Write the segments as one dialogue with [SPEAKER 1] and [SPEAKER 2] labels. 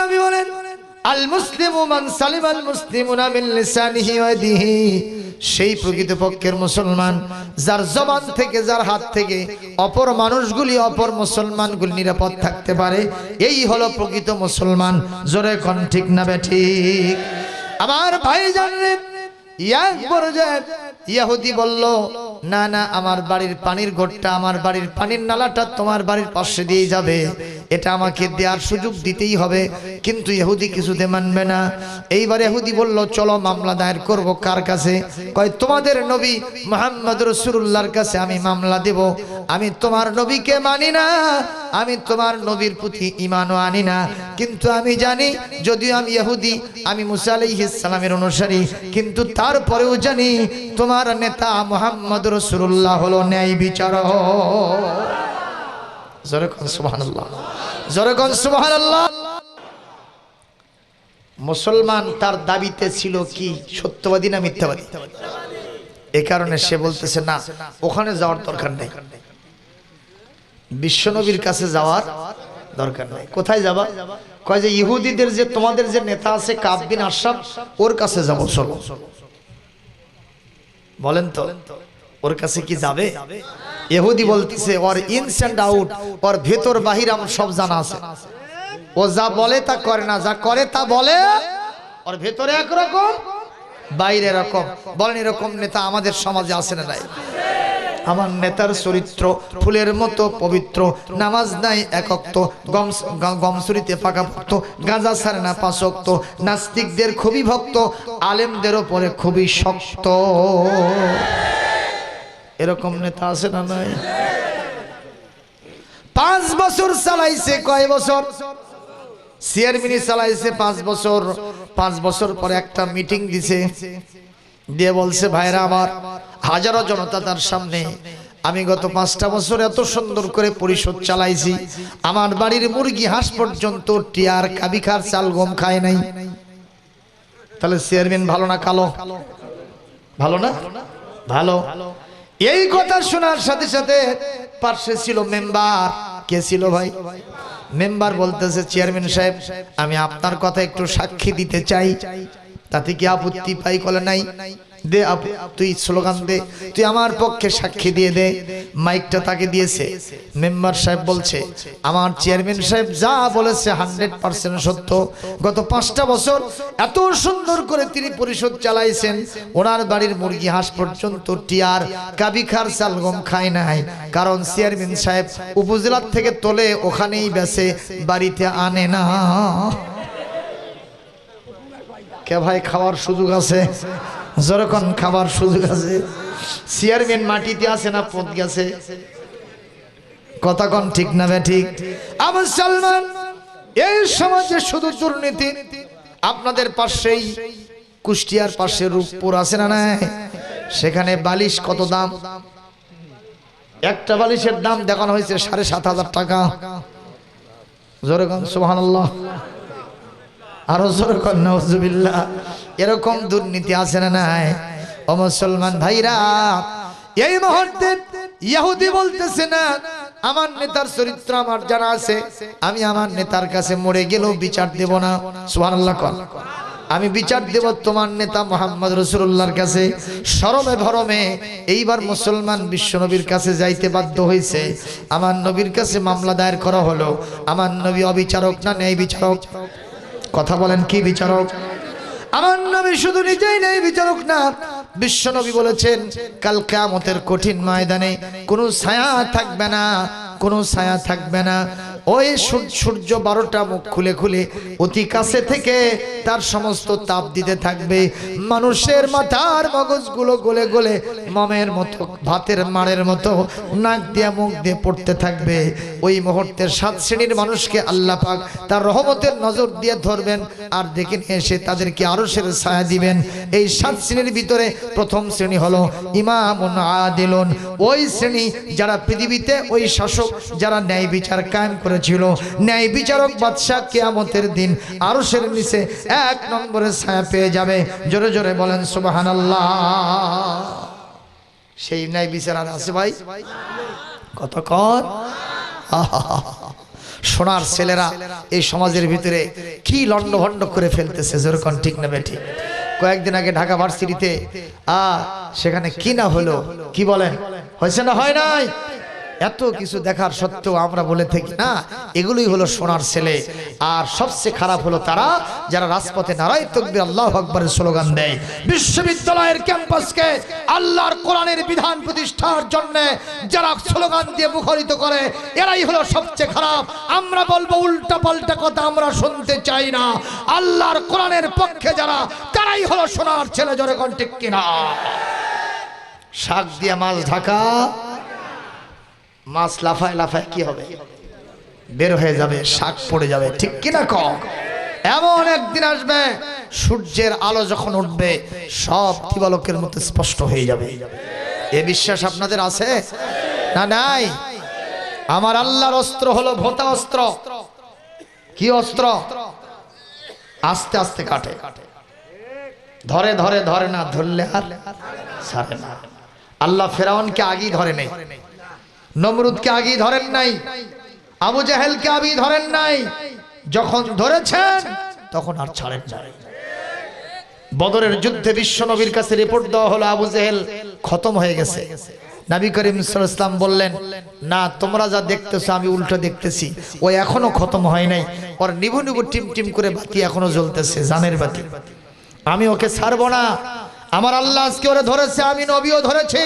[SPEAKER 1] নবী বলেন, আল মান মুসলিমুনা মিন লিসানিহি ওয়া সেই প্রকৃতপক্ষের মুসলমান, যার জবান থেকে, যার হাত থেকে অপর মানুষগুলি, অপর মুসলমানগুলি নিরাপদ থাকতে পারে, এই হলো প্রকৃত মুসলমান। জোরে কোন ঠিক না বে ঠিক? আমার ভাই জানলেন পর্যায়ে ইয়াহুদি বলল, না না, আমার বাড়ির পানির ঘরটা আমার বাড়ির পানির নালাটা তোমার বাড়ির পাশে দিয়ে যাবে। এটা আমাকে দেওয়ার সুযোগ দিতেই হবে। কিন্তু ইহুদি কিছুতে মানবে না। এইবার ইহুদি বলল, চলো, মামলা দায়ের করব কার কাছে? কয়, তোমাদের নবী মোহাম্মদ রসুল্লাহর কাছে আমি মামলা দেব। আমি তোমার নবীকে মানি না। আমি তোমার নবীর প্রতি ইমানও আনি না। কিন্তু আমি জানি, যদিও আমি ইহুদি আমি মুসা আলাইহিস সালামের অনুসারী, কিন্তু তারপরেও জানি, তোমার নেতা মোহাম্মদ রসুল্লাহ হলো ন্যায় সুবহানাল্লাহ। মুসলমান তার দাবিতে ছিল কি? সত্যবাদী না মিথ্যাবাদী? এ কারণে সে বলতেছে, না, ওখানে যাওয়ার দরকার নেই। বিশ্বনবীর কাছে যাওয়ার দরকার নেই। কোথায় যাবা? কয় যে, ইহুদিদের যে, তোমাদের যে নেতা আছে কাববিন আশরাফ, ওর কাছে যাব, চলো। বলেন তো, ওর কাছে কি যাবে? এহুদি বলতেছে, ওর ইনস অ্যান্ড আউট ওর ভেতর বাহির আমার সব জানা আছে। ও যা বলে তা করে না, যা করে তা বলে, ওর ভেতরে একরকম, বাইরে এরকম। বলেন এরকম নেতা আমাদের সমাজে আসে না নাই? আমার নেতার চরিত্র ফুলের মতো পবিত্র। নামাজ নাই একক্ত গম গমসুরিতে পাকা ভক্ত। গাঁজা ছাড়ে না পাশক্ত নাস্তিকদের খুবই ভক্ত। আলেমদের ওপরে খুবই শক্ত। এরকম নেতা আছে না নাই? পাঁচ বছর চালাইছে, কয় বছর? চেয়ারম্যানই চালাইছে পাঁচ বছর। পাঁচ বছর পরে একটা মিটিং দিছে। দিয়ে বলছে, ভাইরা আমার হাজারো জনতা তার সামনে, আমি গত পাঁচটা বছর এত সুন্দর করে পরিশোধ চালাইছি। আমার বাড়ির মুরগি হাঁস পর্যন্ত টিয়ার, কাবিখার চাল গম খায় নাই। তাহলে চেয়ারম্যান ভালো না কালো? ভালো না? ভালো। এই কথা শোনার সাথে সাথে পার্শ্বে ছিল মেম্বার। কে ছিল ভাই? মেম্বার বলতেছে, চেয়ারম্যান সাহেব, আমি আপনার কথা একটু সাক্ষী দিতে চাই। তাতে কি আপত্তি পাই কলে নাই? দে তুই স্লোগান দে, তুই আমার পক্ষে সাক্ষী দিয়ে দে। মাইকটা তাকে দিয়েছে। মেম্বার সাহেব বলছে, আমার চেয়ারম্যান সাহেব যা বলেছে হান্ড্রেড পার্সেন্ট সত্য। গত পাঁচটা বছর এত সুন্দর করে তিনি পরিশোধ চালাইছেন। ওনার বাড়ির মুরগি হাঁস পর্যন্ত টিয়ার কাবিখার চাল গম খায় নাই। কারণ চেয়ারম্যান সাহেব উপজেলার থেকে তোলে ওখানেই বেছে, বাড়িতে আনে না। কে ভাই, খাওয়ার সুযোগ আছে? যেরকম খাবার সুযোগ আছে, চেয়ারম্যান মাটিতে আছে না, পদ গেছে। কথা কন ঠিক না ঠিক? আবার সালমান, এই সমাজে শুধু দুর্নীতি, আপনাদের পাশেই কুষ্টিয়ার পাশে রূপপুর আছে না নাই? সেখানে বালিশ কত দাম? একটা বালিশের দাম দেখানো হয়েছে সাড়ে সাত হাজার টাকা। জোরে কন, সুবহানাল্লাহ। আরও জোর কর নজুবিল্লাহ এরকম দুর্নীতি আছে না নাই? ও মুসলমান ভাইরা, এই মুহূর্তে ইহুদি বলতেছে না, আমার নেতার চরিত্র আমার জানা আছে, আমি আমার নেতার কাছে মরে গেলেও বিচার দেব না। সুবহানাল্লাহ কর আমি বিচার দেব তোমার নেতা মোহাম্মদ রসুল্লাহর কাছে। সরমে ভরমে এইবার মুসলমান বিশ্বনবীর কাছে যাইতে বাধ্য হয়েছে আমার নবীর কাছে মামলা দায়ের করা হলো। আমার নবী অবিচারক না ন্যায় বিচারক কথা বলেন, কি বিচারক? আমার নবী শুধু নিজেই নেই, বিচারক না। বিশ্ব নবী বলেছেন, কাল কেয়ামতের কঠিন ময়দানে কোনো ছায়া থাকবে না, কোনো ছায়া থাকবে না। ওই সূর্য বারোটা মুখ খুলে খুলে অতি কাছে থেকে তার সমস্ত তাপ দিতে থাকবে। মানুষের মাথার মগজগুলো গলে গলে মমের মতো, ভাতের মারের মতো নাক দিয়ে মুখ দিয়ে পড়তে থাকবে। ওই মুহূর্তের সাত শ্রেণির মানুষকে আল্লাহ পাক তার রহমতের নজর দিয়ে ধরবেন আর দেখে নিয়ে এসে তাদেরকে আরও সের ছায়া দিবেন। এই সাত শ্রেণির ভিতরে প্রথম শ্রেণি হলো ইমামুন আদিলুন। ওই শ্রেণি যারা পৃথিবীতে ওই শাসক, যারা ন্যায় বিচার কায়েম করেছিল। ন্যায় বিচারক বাদশাহ কেয়ামতের দিন আরও সের নিচে এক নম্বরে ছায়া পেয়ে যাবে। জোরে জোরে বলেন, সুবহানাল্লাহ। সেই ন্যায় বিচার আর আছে ভাই? কত কর সোনার ছেলেরা এই সমাজের ভিতরে কি লন্ডভন্ড করে ফেলতেছে যেরকম ঠিক না বেঠি কয়েকদিন আগে ঢাকা ভার্সিটিতে, আ, সেখানে কি না হলো, কি বলেন? হয়েছে না হয় নাই? এত কিছু দেখার সত্ত্বেও আমরা বলে থাকি, না, এগুলোই হলো সোনার ছেলে। আর সবচেয়ে খারাপ হলো তারা, যারা রাজপথে নারায় তকবির, আল্লাহ আকবরের স্লোগান দেয়। বিশ্ববিদ্যালয়ের ক্যাম্পাসকে আল্লাহর কোরআনের বিধান প্রতিষ্ঠার জন্য যারা স্লোগান দিয়ে মুখরিত করে, এরাই হলো সবচেয়ে খারাপ। আমরা বলব উল্টা পাল্টা কথা আমরা শুনতে চাই না। আল্লাহর কোরআনের পক্ষে যারা, তারাই হলো সোনার ছেলে, জোরে কন্টেক কিনা? শাক দিয়ে মাছ ঢাকা। মাছ লাফায় লাফায় কি হবে? বের হয়ে যাবে, শাক পড়ে যাবে, ঠিক কিনা কম এমন একদিন আসবে, সূর্যের আলো যখন উঠবে, সব দিবালকের মতো স্পষ্ট হয়ে যাবে। এ বিশ্বাস আপনাদের আছে? না নাই? আমার আল্লাহর অস্ত্র হলো ভোতা অস্ত্র। কি অস্ত্র? আস্তে আস্তে কাটে। ধরে ধরে ধরে না, ধরলে আর ছাড়ে না। আল্লাহ ফেরাউনকে আগেই ধরে নেই নমরুদকে আগেই ধরেন নাই, আবু জাহেলকে আগেই ধরেন নাই, যখন ধরেছেন, তখন আর ছাড়েন নাই। বদরের যুদ্ধে বিশ্ব নবীর কাছে রিপোর্ট দেওয়া হলো, আবু জেহেল খতম হয়ে গেছে। নবী করিম ইসলাম বললেন, না, তোমরা যা দেখতেছো, আমি উল্টো দেখতেছি। ও এখনও খতম হয় নাই। ওর নিভু নিভু টিম টিম করে বাতি এখনও জ্বলতেছে, জানের বাতি। আমি ওকে ছাড়বো না। আমার আল্লাহ আজকে ওরে ধরেছে, আমি নবীও ধরেছি।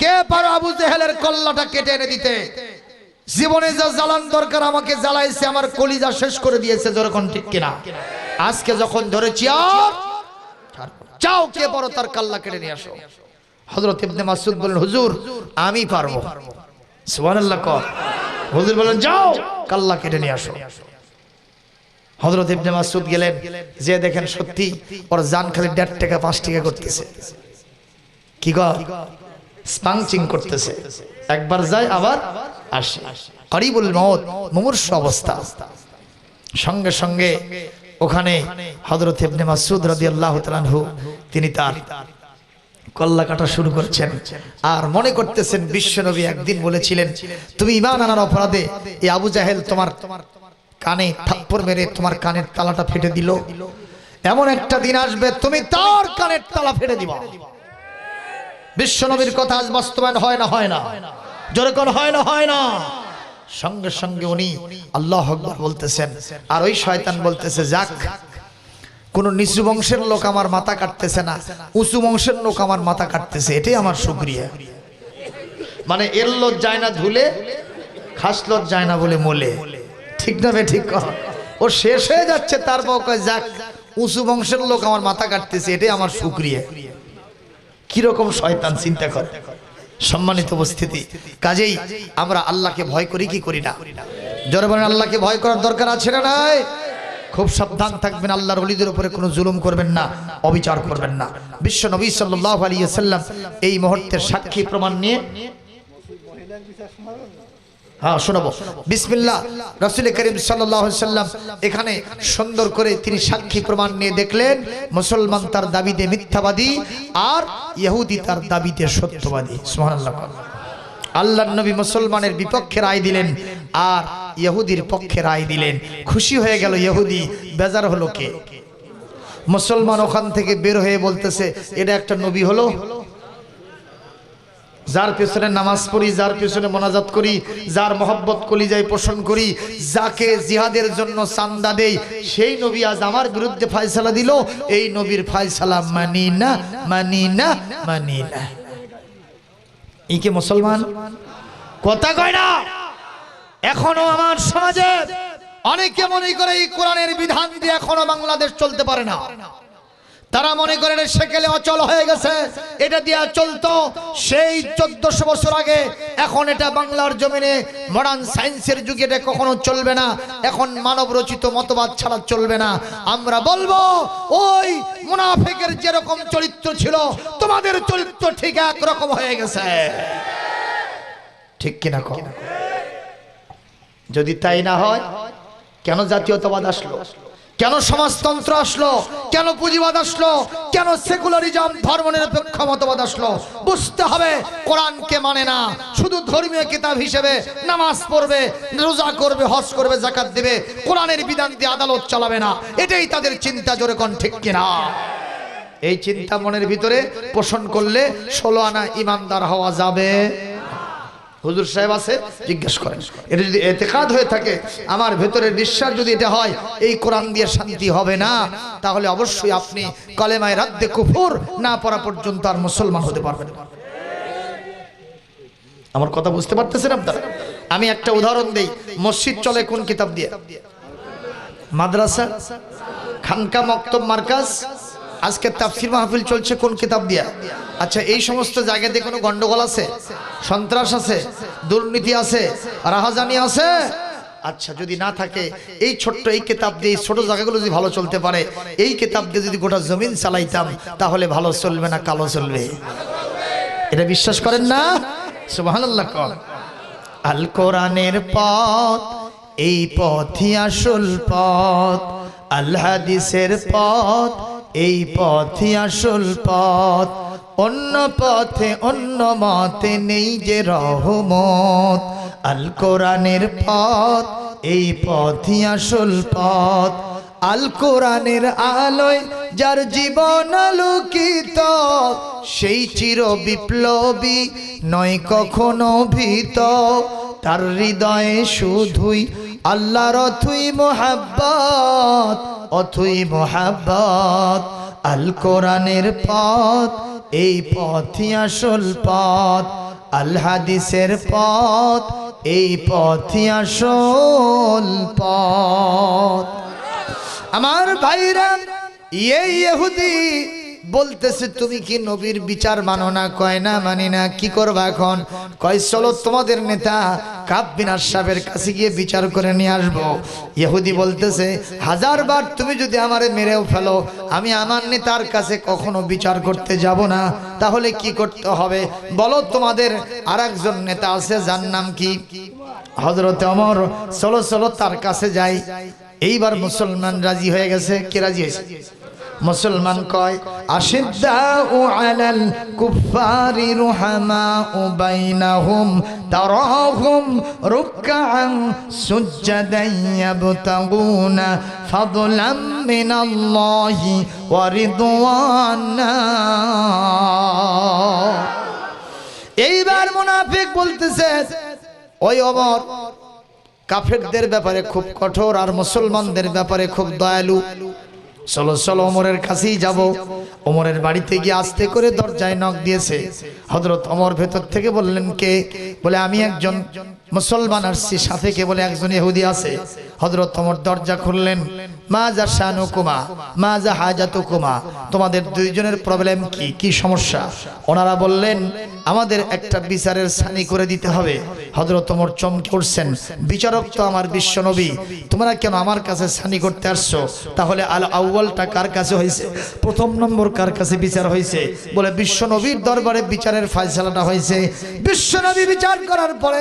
[SPEAKER 1] কে পারো আবু জেহেলের কল্লাটা কেটে এনে দিতে? জীবনে যা জ্বালান দরকার আমাকে জ্বালাইছে, আমার কলিজা শেষ করে দিয়েছে, যেরকম ঠিক কিনা। আজকে যখন ধরেছি ছাড়বো কে বড় তার কাল্লা কেটে নিয়ে আসো। হজরত ইবনে মাসুদ বলেন হুজুর, আমি পারব। সুবহানাল্লাহ কর। হুজুর বলেন যাও, কাল্লা কেটে নিয়ে আসো। হজরত ইবনে মাসুদ গেলেন, যে দেখেন সত্যি, ওর জান খালি দেড় টাকা, পাঁচ টাকা করতেছে। কি গো স্পাংচিং করতেছে। একবার যায়, আবার আসে। করিবুল মত মুমূর্ষ অবস্থা। সঙ্গে সঙ্গে ওখানে হজরত ইবনে মাসুদ রাদিয়াল্লাহু তাআলাহু তিনি তার কল্লা কাটা শুরু করছেন। আর মনে করতেছেন, বিশ্বনবী একদিন বলেছিলেন, তুমি ইমান আনার অপরাধে এই আবু জাহেল তোমার কানে থাপ্পড় মেরে তোমার কানের তালাটা ফেটে দিল। এমন একটা দিন আসবে, তুমি তার কানের তালা ফেটে দিবা। বিশ্বনবীর কথা আজ বাস্তবায়ন হয় না হয় না। জোরে কোন হয় না হয় না। সঙ্গে সঙ্গে উনি আল্লাহ আকবার বলতেছেন। আর ওই শয়তান বলতেছে যাক কোন নিচু বংশের লোক আমার মাথা কাটতেছে না। উঁচু বংশের লোক আমার মাথা কাটতেছে। এটাই আমার শুক্রিয়া মানে এর লোক যায় না ধুলে খাস লোক যায় না বলে মোলে। ঠিক না বে ঠিক কর। ও শেষ হয়ে যাচ্ছে তারপর যাক উঁচু বংশের লোক আমার মাথা কাটতেছে। এটাই আমার শুক্রিয়া কীরকম শয়তান চিন্তা করে? সম্মানিত উপস্থিতি, কাজেই আমরা আল্লাহকে ভয় করি, কি করি না? জোরে বলেন, আল্লাহকে ভয় করার দরকার আছে না নাই? খুব সাবধান থাকবেন, আল্লাহর অলিদের উপরে কোনো জুলুম করবেন না, অবিচার করবেন না। বিশ্ব নবী সাল্লাহ আলিয়া সাল্লাম এই মুহূর্তের সাক্ষী প্রমাণ নিয়ে হ্যাঁ শোনাবো। বিসমিল্লাহ। রসুল করিম সাল্লাম এখানে সুন্দর করে তিনি সাক্ষী প্রমাণ নিয়ে দেখলেন মুসলমান তার দাবিতে মিথ্যাবাদী আর ইহুদি তার দাবিতে সত্যবাদী। আল্লাহ নবী মুসলমানের বিপক্ষে রায় দিলেন আর ইহুদির পক্ষে রায় দিলেন। খুশি হয়ে গেল ইহুদি বেজার হলো কে? মুসলমান ওখান থেকে বের হয়ে বলতেছে এটা একটা নবী হলো? যার পেছনে নামাজ পড়ি, যার পেছনে মোনাজাত করি, যার মহব্বত কলিজায় পোষণ করি, যাকে জিহাদের জন্য চান্দা দেই, সেই নবী আজ আমার বিরুদ্ধে ফায়সালা দিল। এই নবীর ফায়সালা মানি না মানি না মানি না। এই কে মুসলমান? কথা কয় না। এখনও আমার সমাজে অনেকে মনে করে এই কোরআনের বিধান দিয়ে এখনও বাংলাদেশ চলতে পারে না। তারা মনে করেন সেকেলে অচল হয়ে গেছে। এটা দিয়া চলতো। সেই চোদ্দশো বছর আগে এখন এটা বাংলার জমিনে মডার্ন সায়েন্সের যুগে এটা কখনো চলবে না। এখন মানব রচিত মতবাদ ছাড়া চলবে না। আমরা বলব, ওই মুনাফেকের যেরকম চরিত্র ছিল, তোমাদের চরিত্র ঠিক একরকম হয়ে গেছে। ঠিক কিনা যদি তাই না হয়, কেন জাতীয়তাবাদ আসলো? কেন সমাজতন্ত্র আসলো? কেন পুঁজিবাদ আসলো? কেন সেকুলারিজম ধর্মনিরপেক্ষ মতবাদ আসলো? বুঝতে হবে, কোরআনকে মানে না। শুধু ধর্মীয় কিতাব হিসেবে নামাজ পড়বে, রোজা করবে, হজ করবে জাকাত দেবে, কোরআনের বিধান দিয়ে আদালত চালাবে না। এটাই তাদের চিন্তা, জোরে কোন ঠিক কিনা? এই চিন্তা মনের ভিতরে পোষণ করলে ষোলো আনা ইমানদার হওয়া যাবে। হুজুর সাহেব আছে? জিজ্ঞেস করেন। এটা যদি এতেকাদ হয়ে থাকে, আমার ভেতরের বিশ্বাস যদি এটা হয়, এই কোরআন দিয়ে শান্তি হবে না, তাহলে অবশ্যই আপনি কলেমায় রাদ্দে কুফুর না পড়া পর্যন্ত আর মুসলমান হতে পারবেন আমার কথা বুঝতে পারতেছেন আপনারা? আমি একটা উদাহরণ দেই, মসজিদ চলে কোন কিতাব দিয়ে? মাদ্রাসা? খানকা মক্তব মার্কাজ? আজকে তাফসির মাহফিল চলছে কোন কিতাব দিয়া? আচ্ছা এই সমস্ত জায়গাতে কোনো গন্ডগোল আছে? সন্ত্রাস আছে? দুর্নীতি আছে? রাহাজানি আছে? আচ্ছা যদি না থাকে, এই ছোট্ট এই কিতাব দিয়ে ছোট জায়গাগুলো যদি ভালো চলতে পারে, এই কিতাব দিয়ে যদি গোটা জমিন চালাইতাম, তাহলে ভালো চলবে না কালো চলবে? এটা বিশ্বাস করেন না? সুবহানাল্লাহ কর আল কোরআনের পথ, এই পথই আসল পথ, আল হাদিসের পথ এই পথই আসল পথ। অন্য পথে অন্য মতে নেই যে রহমত। আল কোরআনের পথ, এই পথই আসল পথ। আল কোরআনের আলোয় যার জীবন আলোকিত, সেই চির বিপ্লবী নয় কখনো ভীত। তার হৃদয়ে শুধুই আল্লাহর অথুই মোহাব্বত। অথুই মোহাব্বত, আল কোরআনের পথ, এই পথই আসল পথ, আল হাদিসের পথ, এই পথই আসল পথ। আমার ভাইরা এই ইহুদি বলতেছে, তুমি কি নবীর বিচার মানো না? কয়, না মানি না। কি করবা এখন? কয়, চলো তোমাদের নেতা কাপ বিনার সাহেবের কাছে গিয়ে বিচার করে নিয়ে আসব। ইহুদি বলতেছে হাজারবার তুমি যদি আমারে মেরেও ফেলো, আমি আমার নেতার কাছে কখনো বিচার করতে যাব না। তাহলে কি করতে হবে? বলো, তোমাদের আর একজন নেতা আছে, যার নাম কি? হজরত অমর চলো চলো, তার কাছে যাই। এইবার মুসলমান রাজি হয়ে গেছে। কে রাজি হয়েছে? মুসলমান কয়, আশিদ্দাউ আলাল কুফারি রুহামাউ বাইনাহুম তারাহুম রুকআন সুজ্জাদান ইয়াবতাগুনা ফাদলাম মিনাল্লাহি ওয়া রিদওয়ানা। এইবার মুনাফিক বলতেছে, ওই অমর, কাফেরদের ব্যাপারে খুব কঠোর আর মুসলমানদের ব্যাপারে খুব দয়ালু। চলো চলো, ওমরের কাছেই যাব। ওমরের বাড়িতে গিয়ে আসতে করে দরজায় নখ দিয়েছে। হজরত অমর ভেতর থেকে বললেন, কে? বলে, আমি একজন মুসলমান আসছি, সাথে কে? বলে, একজন ইহুদি আছে। হজরত অমর দরজা খুললেন। মা যা শানু কুমা মা যা হাজাতু কুমা তোমাদের দুইজনের প্রবলেম কি? কি সমস্যা? ওনারা বললেন আমাদের একটা বিচারের সানি করে দিতে হবে। হজরত ওমর চমকে উঠছেন বিচারক তো আমার বিশ্ব নবী। তোমরা কেন আমার কাছে সানি করতে আসছো? তাহলে আল আউ্বালটা কার কাছে হয়েছে? প্রথম নম্বর কার কাছে বিচার হয়েছে? বলে বিশ্ব নবীর দরবারে বিচারের ফয়সালাটা হয়েছে। বিশ্ব নবী বিচার করার পরে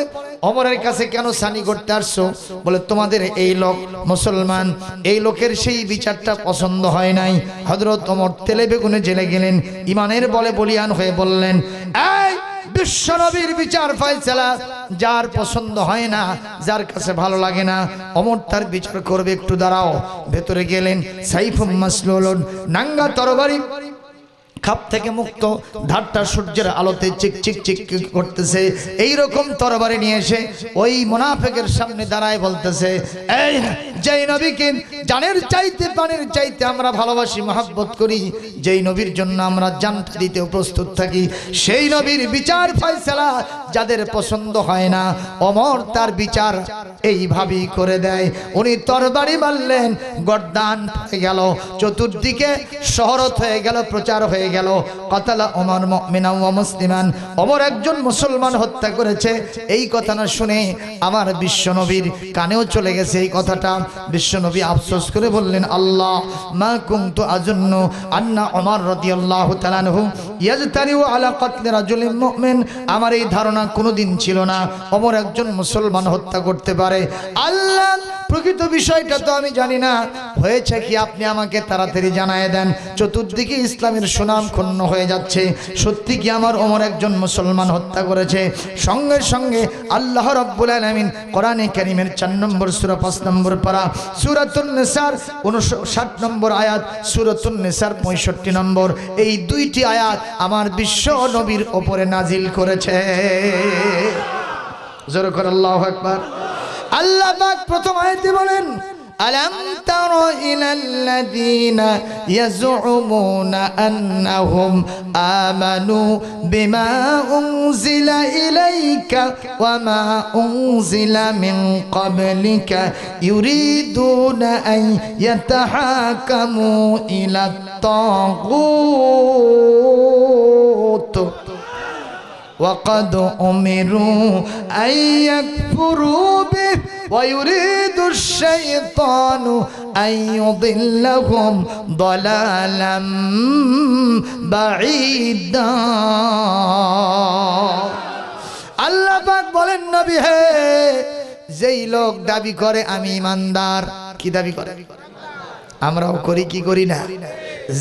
[SPEAKER 1] অমরের কাছে কেন সানি করতে আসছো? বলে তোমাদের এই লোক মুসলমান। এই লোকের সেই বিচারটা পছন্দ হয় নাই। হজরত অমর তেলে বেগুনে জেলে গেলেন। ইমানের বলে বলিয়ান হয়ে বললেন, এই বিশ্বনবীর বিচার ফয়সালা যার পছন্দ হয় না, যার কাছে ভালো লাগে না, অমর তার বিচার করবে, একটু দাঁড়াও। ভেতরে গেলেন সাইফুম মাসলুল নাঙ্গা তরবারি খাপ থেকে মুক্ত, ধারটা সূর্যের আলোতে চিক চিক চিক করতেছে। এই রকম তরবারি নিয়ে এসে ওই মোনাফেকের সামনে দাঁড়ায় বলতেছে, এই যেই নবীকে জানের চাইতে পানির চাইতে আমরা ভালোবাসি, মহাব্বত করি, যেই নবীর জন্য আমরা জানতে দিতেও প্রস্তুত থাকি, সেই নবীর বিচার ফয়সালা যাদের পছন্দ হয় না, অমর তার বিচার এইভাবেই করে দেয়। উনি তরবারি মারলেন, গর্দান হয়ে গেল, চতুর্দিকে শহরত হয়ে গেল, প্রচার হয়ে গেল। কতালা ওমর মুমিনা ওয়া মুসলিমান। ওমর একজন মুসলমান হত্যা করেছে। এই কথা না শুনে আমার বিশ্বনবীর কানেও চলে গেছে এই কথাটা। বিশ্বনবী আফসোস করে বললেন, আল্লাহ, মা কুনতু আজুন্ন আন্না ওমর রাদিয়াল্লাহু তাআলা আনহু ইয়াজতারিউ আলা কতলি রাজুলিন মুমিন। আমার এই ধারণা কোনোদিন ছিল না। ওমর একজন মুসলমান হত্যা করতে পারে। আল্লাহ, প্রকৃত বিষয়টা তো আমি জানি না। হয়েছে কি আপনি আমাকে তাড়াতাড়ি জানায় দেন? চতুর্দিকে ইসলামের সুনাম ক্ষুণ্ণ হয়ে যাচ্ছে। সত্যি কি আমার ওমর একজন মুসলমান হত্যা করেছে? সঙ্গে সঙ্গে আল্লাহ রব্বুল আলামিন কোরআনে কারীমের চার নম্বর সূরা, পাঁচ নম্বর পারা, সূরাতুন নিসার উনষাট নম্বর আয়াত, সূরাতুন নিসার পঁয়ষট্টি নম্বর। এই দুইটি আয়াত আমার বিশ্ব নবীর ওপরে নাজিল করেছে। জোর করে আল্লাহ আকবার। আল্লাহ প্রথম আয়াতে বলেন ألم تر إلى الذين يزعمون أنهم آمنوا بما أنزل إليك وما أنزل من قبلك يريدون أن يتحاكموا إلى الطاغوت. وقد أمروا أن يكفروا به ويريد الشيطان أن يضلهم ضلالا بعيدا আল্লাহ পাক বলেন নবী হে যেই লোক দাবি করে আমি ইমানদার কি দাবি করে আমরাও করি কি করি না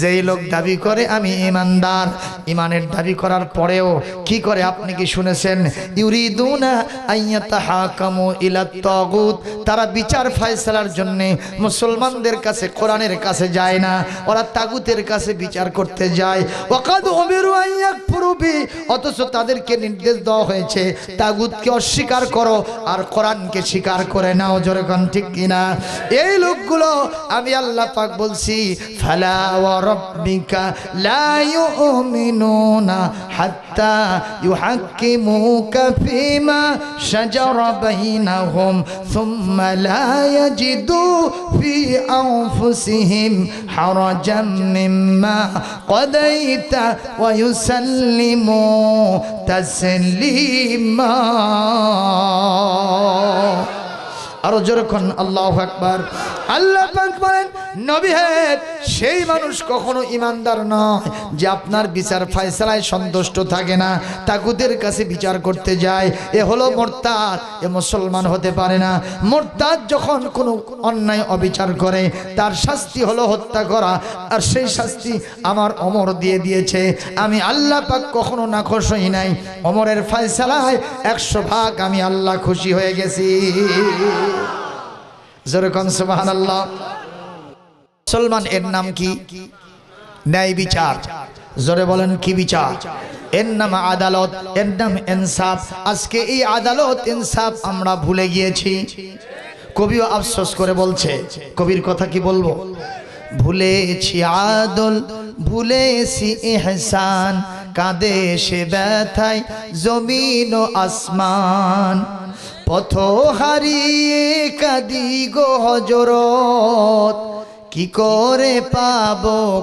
[SPEAKER 1] যেই লোক দাবি করে আমি ইমানদার, ইমানের দাবি করার পরেও কি করে আপনি কি শুনেছেন? ইউরিদুনা আইয়াতাহাকামু ইলা তাগুত। তারা বিচার ফয়সালার জন্য মুসলমানদের কাছে, কোরআনের কাছে যায় না। ওরা তাগুতের কাছে বিচার করতে যায়। ওয়াকাদ উমিরু আইয়াকফুরু বি। অথচ তাদেরকে নির্দেশ দেওয়া হয়েছে, তাগুতকে অস্বীকার করো আর কোরআনকে স্বীকার করে নাও। জোরে ঠিক কিনা? এই লোকগুলো আমি আল্লাহ পাক বলছি, ফালা وربك لا يؤمنون حتى يحكموك فيما شجر بينهم ثم لا يجدوا في أنفسهم حرجا مما قضيت ويسلموا تسليما. আরও যেরকম আল্লাহ আকবার। আল্লাহ বলেন, নবী হে, সেই মানুষ কখনো ইমানদার নয় যে আপনার বিচার ফয়সালায় সন্তুষ্ট থাকে না তাকুদের কাছে বিচার করতে যায়। এ হলো মোরতাদ, এ মুসলমান হতে পারে না। মোরতাদ যখন কোনো অন্যায় অবিচার করে, তার শাস্তি হলো হত্যা করা। আর সেই শাস্তি আমার অমর দিয়ে দিয়েছে। আমি আল্লাহ পাক কখনো না হই নাই। অমরের ফয়সালায় একশো ভাগ আমি আল্লাহ খুশি হয়ে গেছি। যেরকম আল্লাহ মুসলমান, এর নাম কি? ন্যায় বিচার। জোরে বলেন, কি বিচার? এর নাম আদালত, এর নাম ইনসাফ। আজকে এই আদালত, ইনসাফ আমরা ভুলে গিয়েছি। কবিও আফসোস করে বলছে, কবির কথা কি বলব? ভুলেছি আদল, ভুলেছি এহসান কাঁদে সে ব্যথায়, জমিন ও আসমান। পথ হারিয়ে কাদি গো হজরত কি করে পাব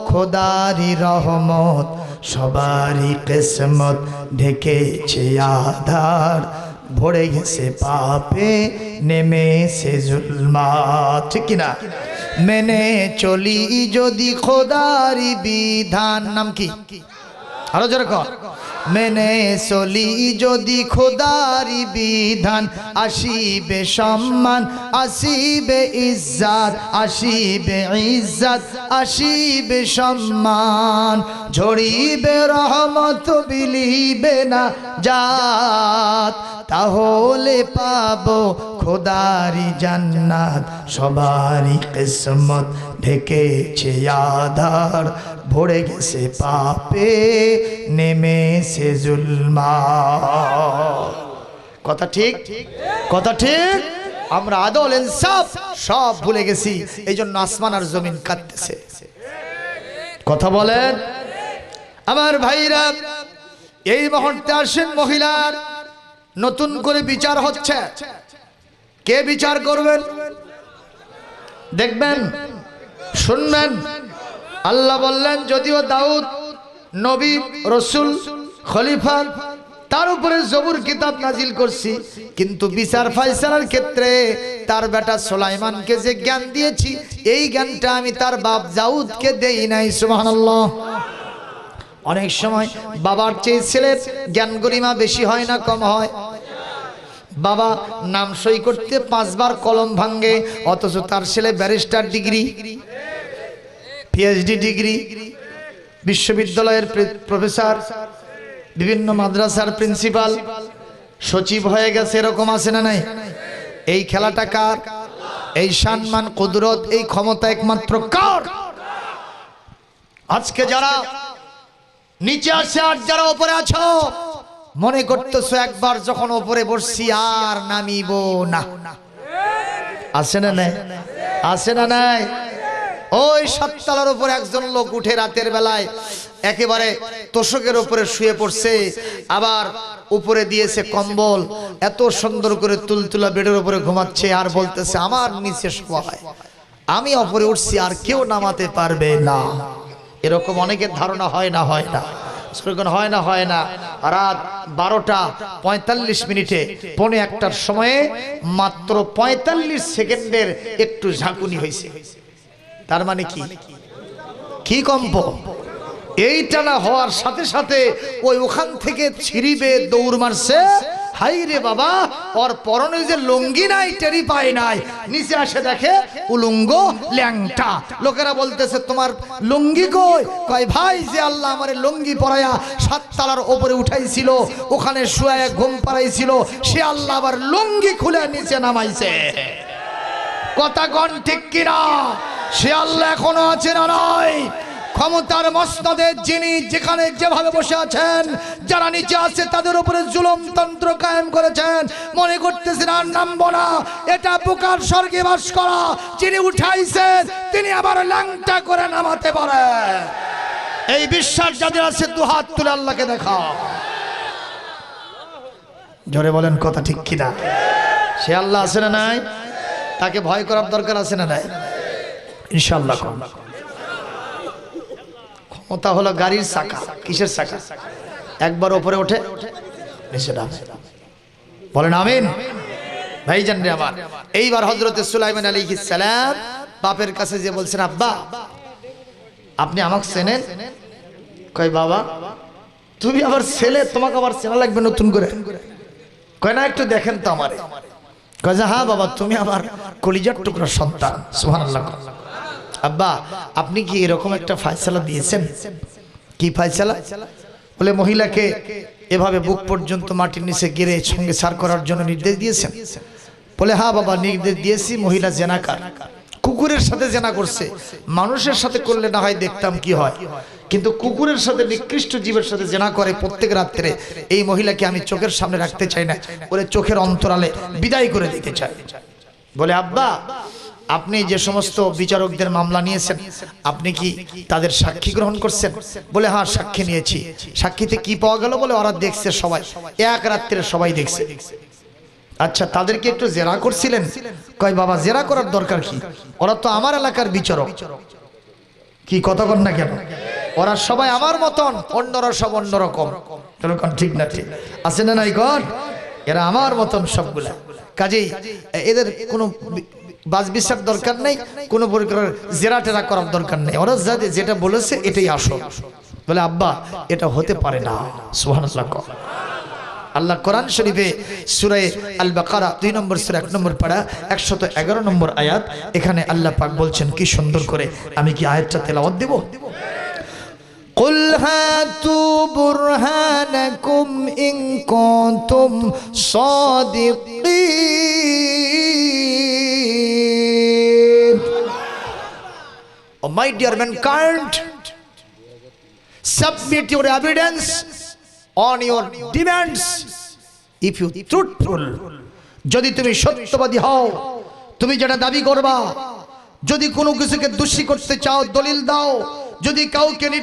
[SPEAKER 1] খোদারি রহমত? সবারই কিসমত ঢেকেছে আধার। ভরে গেছে পাপে, নেমেছে জুলমা ঠিক কিনা মেনে চলি যদি খোদারি বিধান। নাম কি? আরও যেরকম মেনে চলি যদি খোদারি বিধান, আসিবে সম্মান, আসিবে ইজ্জাত আসিবে ইজ্জাত, আসিবে সম্মান। ঝরিবে রহমত, বিলিবে না জাত, তাহলে পাবো খোদারি জান্নাত। সবারই কিসমত ঢেকেছে আধার, ভরে গেছে পাপে, নেমেছে জুলমা। কথা ঠিক? কথা ঠিক? আমরা আদল, ইনসাফ সব ভুলে গেছি। এই জন্য আসমান আর জমিন কাঁদতেছে। কথা বলেন? আমার ভাইরা, এই মুহূর্তে আসেন মহিলার। নতুন করে বিচার হচ্ছে। কে বিচার করবেন? দেখবেন, শুনবেন। আল্লাহ বললেন, যদিও দাউদ, নবী, রসুল খলিফা, তার উপরে জবুর কিতাব নাজিল করছি। কিন্তু বিচার ফাইসালার ক্ষেত্রে তার বেটা সোলাইমানকে যে জ্ঞান দিয়েছি, এই জ্ঞানটা আমি তার বাপ জাউদকে দেই নাই, সুবহানাল্লাহ। অনেক সময় বাবার চেয়ে ছেলের জ্ঞান গরিমা বেশি হয় না, কম হয়। বাবা নাম সই করতে পাঁচবার কলম ভাঙ্গে অথচ তার ছেলে ব্যারিস্টার ডিগ্রি, পিএইচডি ডিগ্রি, বিশ্ববিদ্যালয়ের প্রে- প্রফেসর। বিভিন্ন মাদ্রাসার প্রিন্সিপাল সচিব হয়ে গেছে, এরকম আছে না নাই? এই খেলাটা কার? এই সম্মান, কুদরত, এই ক্ষমতা একমাত্র কার? আজকে যারা নিচে আছে আর যারা উপরে আছো, মনে করতেছো একবার যখন উপরে বসছি আর নামিব না। আছে না নাই? আছে না নাই? ওই সাততলার উপরে একজন লোক উঠে রাতের বেলায় একেবারে তোষকের উপরে শুয়ে পড়ছে, আবার উপরে দিয়েছে কম্বল, এত সুন্দর করে তুলতুলা বেডের উপরে ঘুমাচ্ছে, আর বলতেছে, আমার নিচে সবাই আমি অপরে উঠছি, আর কেউ নামাতে পারবে না। এরকম অনেকের ধারণা হয় না হয় না। হয় না হয় না। রাত বারোটা পঁয়তাল্লিশ মিনিটে, পৌনে একটার সময়ে মাত্র পঁয়তাল্লিশ সেকেন্ডের একটু ঝাঁকুনি হয়েছে। তার মানে কি? কি কম্প এইটা না হওয়ার সাথে সাথে ওই ওখান থেকে ছিড়িবে, দৌড় মারছে। হাই রে বাবা, ওর পরনে যে লুঙ্গি নাই, টেরি পায় নাই। নিচে আসে দেখে উলুঙ্গ ল্যাংটা। লোকেরা বলতেছে, তোমার লুঙ্গি কই? কয়, ভাই, যে আল্লাহ আমারে লুঙ্গি পরাইয়া সাততলার ওপরে উঠাইছিল, ওখানে শুয়ে ঘুম পাড়াইছিল, সে আল্লাহ আবার লুঙ্গি খুলে নিচে নামাইছে। কথা কন ঠিক কিনা? সে আল্লাহ এখনও আছে না নয় ক্ষমতার মস্তদের যিনি যেখানে যেভাবে বসে আছেন, যারা নিচে আছে তাদের উপরে জুলম তন্ত্র কায়েম করেছেন। মনে করতেছেন, আর নামবো না। এটা পোকার স্বর্গে বাস করা। যিনি উঠাইছেন, তিনি আবার ল্যাংটা করে নামাতে পারেন এই বিশ্বাস যাদের আছে, দু হাত তুলে আল্লাহকে দেখা জোরে বলেন, কথা ঠিক কিনা সে আল্লাহ আছে না নাই? তাকে ভয় করার দরকার আছে না নাই? ইনশাল্লাহ ক্ষমতা হলো গাড়ির চাকা কিসের চাকা একবার ওপরে ওঠে, নিচে নামে। বলেন আমিন। ভাই জান রে আমার, এইবার হজরত সুলাইমান আলী সালাম বাপের কাছে যে বলছেন, আব্বা, আপনি আমাকে চেনেন? কয়, বাবা, তুমি আবার ছেলে, তোমাকে আবার চেনা লাগবে নতুন করে। কয়, না, একটু দেখেন তো আমারে। কয়, যে হ্যাঁ বাবা, তুমি আমার কলিজার টুকরা সন্তান, সুবহানাল্লাহ আব্বা, আপনি কি এরকম একটা ফায়সালা দিয়েছেন? কি ফায়সালা বলে, মহিলাকে এভাবে বুক পর্যন্ত মাটির নিচে গিরে সঙ্গে সার করার জন্য নির্দেশ দিয়েছেন। বলে হ্যাঁ বাবা, নির্দেশ দিয়েছি, মহিলা জেনাকার। কুকুরের সাথে জেনা করছে। মানুষের সাথে করলে না হয় দেখতাম কি হয়। কিন্তু কুকুরের সাথে, নিকৃষ্ট জীবের সাথে জেনা করে প্রত্যেক রাত্রে এই মহিলাকে আমি চোখের সামনে রাখতে চাই না। বলে, চোখের অন্তরালে বিদায় করে দিতে চাই। বলে, আব্বা আপনি যে সমস্ত বিচারকদের মামলা নিয়েছেন, আপনি কি তাদের সাক্ষী গ্রহণ করছেন? বলে হ্যাঁ সাক্ষী নিয়েছি। সাক্ষীতে কি পাওয়া গেল বলে ওরা দেখছে সবাই। এক রাত্রে সবাই দেখছে। আচ্ছা তাদেরকে একটু জেরা করছিলেন? কয়, বাবা, জেরা করার দরকার কি? ওরা তো আমার এলাকার বিচারক। কি কথা কন না কেন? ওরা সবাই আমার মতন, অন্যরা সব অন্যরকম। ঠিক না ঠিক? আছে না নাই এরা আমার মতন সবগুলা। কাজেই এদের কোনো বি- বাজ বিশ্বাস দরকার নেই, কোনো প্রকার জেরা টেরা করার দরকার নেই। ওরা যা যেটা বলেছে এটাই আসো বলে, আব্বা, এটা হতে পারে না। সুবহানাল্লাহ আল্লাহ কোরআন শরীফে সুরায় আল বাকারা দুই নম্বর সুরা, এক নম্বর পাড়া, একশত এগারো নম্বর আয়াত, এখানে আল্লাহ পাক বলছেন, কি সুন্দর করে আমি কি আয়াতটা তেলাওয়াত দেব? قل هاتوا برهانكم إن كنتم صادقين Oh my dear mankind submit your evidence on your demands if you truthful যদি তুমি সত্যবাদী হও তুমি যেটা দাবি করবা যদি কোনো কিছুকে দোষী করতে চাও দলিল দাও যদি কাউকে নির্দোষ